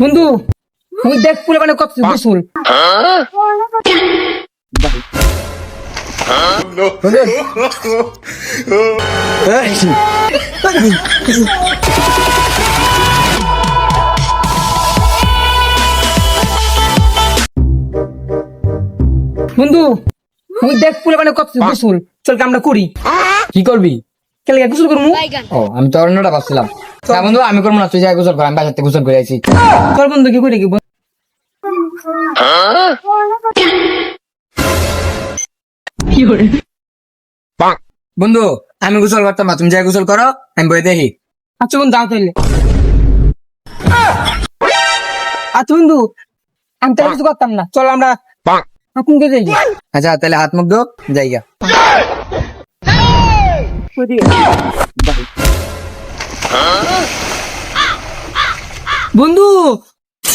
বন্ধু ওই দেখ পুলে মানে কত গোসল। বন্ধু ওই দেখ পুলে মানে কত গোসল। চল আমরা করি। কি করবি? কেলে গোসল করব ও আমি তো অন্যটা ভাবছিলাম। হ্যাঁ বন্ধু আমি করব না তুই যাই গোসল কর আমি বাসাতে গোসল করে আইছি। তোর বন্ধু কি করে কি বল? বন্ধু আমি গোসল করতাম না তুমি যাই গোসল করো আমি বই দেখি। আচ্ছা বন্ধু দাও তাহলে আচ্ছা বন্ধু আমি তাহলে কিছু করতাম না। চল আমরা কে যাই। আচ্ছা তাহলে হাত মুখ দো জায়গা বন্ধু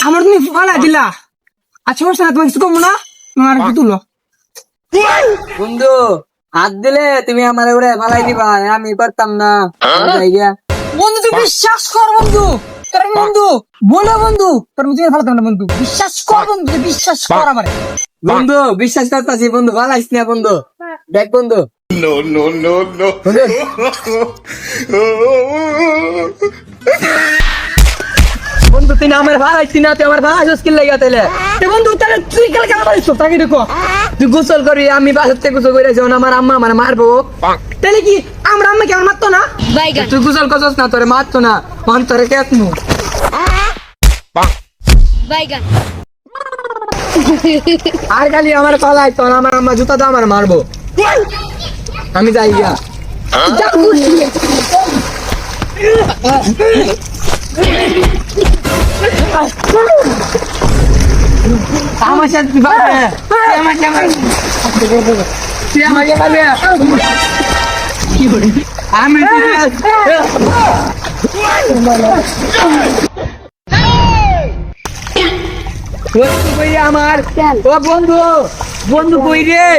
আমার তুমি ফালা দিলা। আচ্ছা আমার সাথে তোমার কিছু কমো না? তোমার কি তুলো। বন্ধু হাত দিলে তুমি আমার উড়ে ফালাই দিবা আমি পারতাম না। বন্ধু তুই বিশ্বাস কর বন্ধু। তোর বন্ধু বলো বন্ধু তোর তুমি ফালাতাম না বন্ধু। বিশ্বাস কর বন্ধু বিশ্বাস কর আমার। বন্ধু বিশ্বাস করতেছি বন্ধু ফালাইস না বন্ধু। দেখ বন্ধু। No, no, no, no. বন্ধু তুই আমার ফালাইছি না তুই আমার ফালাইছিস কি লাগা তাহলে এ বন্ধু তাহলে তুই কাল কেন পারিস তাকে দেখো তুই গোসল করবি আমি বাসাতে গোসল করে যাও আমার আম্মা আমার মারবো। তাহলে কি আমরা আমাকে আমার মারতো না. তুই গোসল করছস না তোরে মারতো না। মন তোরে কেতনু। Baigan. আর খালি আমার পালাই তো আমার আম্মা জুতা তো আমার মারবো। আমি যাই গিয়া। আমার সাথে আমি বন্ধু আমার? ও বন্ধু বন্ধু কই রে?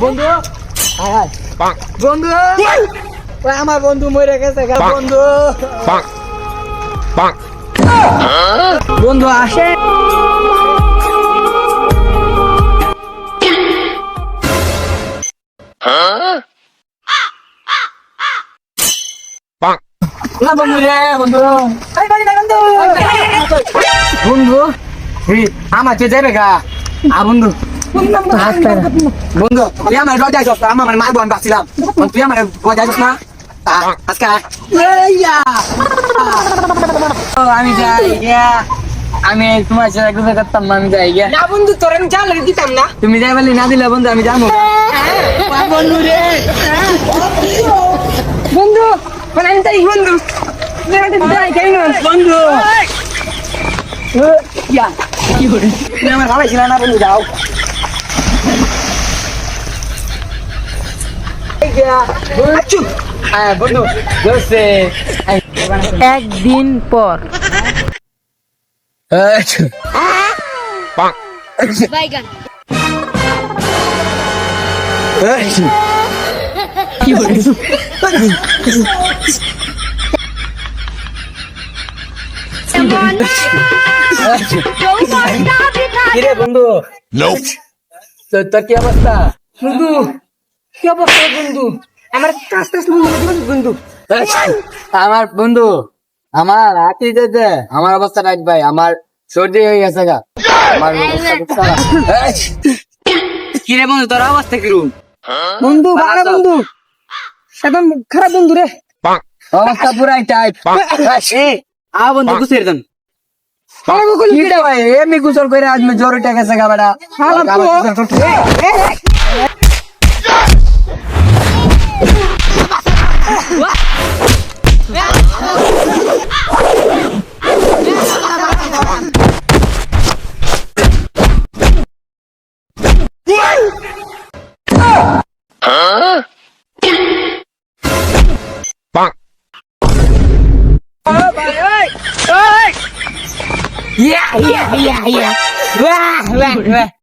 বন্ধু? আয়, আয়। বন্ধু? ওই আমার বন্ধু মরে গেছে গা বন্ধু। বন্ধু আসে। না বন্ধু আমার যে যাবে গা। আ বন্ধু। বন্ধু তুই আমার গজাই যাস আমার মানে মারবো আমি ভাবছিলাম তুই আমার গজাই যাস না? আজকে আমি যাই আমি তোমার সাথে গুলো করতাম না আমি যাই না বন্ধু তোর আমি জাল লাগে দিতাম না। তুমি যাই বলি না দিলে বন্ধু আমি যাব বন্ধু রে। বন্ধু মানে আমি তাই বন্ধু। বন্ধু। ইয়া কি করে? আমার ভালো ছিল না বন্ধু যাও চুপ হ্যাঁ বন্ধু দোস্তে একদিন পর। করে বন্ধু. তোর তোর কি অবস্থা? বন্ধু কি অবস্থা বন্ধু? আমার কাজ টাজ বন্ধু বন্ধু। আমার বন্ধু আমার হাতি যেতে আমার অবস্থা রাখ ভাই আমার সর্দি হয়ে গেছে গা। আমার। এই, কিরে বন্ধু তোর অবস্থা কীরকম? বন্ধু ভালো বন্ধু। একদম খারাপ বন্ধু রে। অবস্থা পুরাই টাইট আ বন্ধু গুছিয়ে দেন। কি রে গোসল করে আজ মে জ্বর উঠে গেছে গা বেটা। শালা আবার তো- গোসল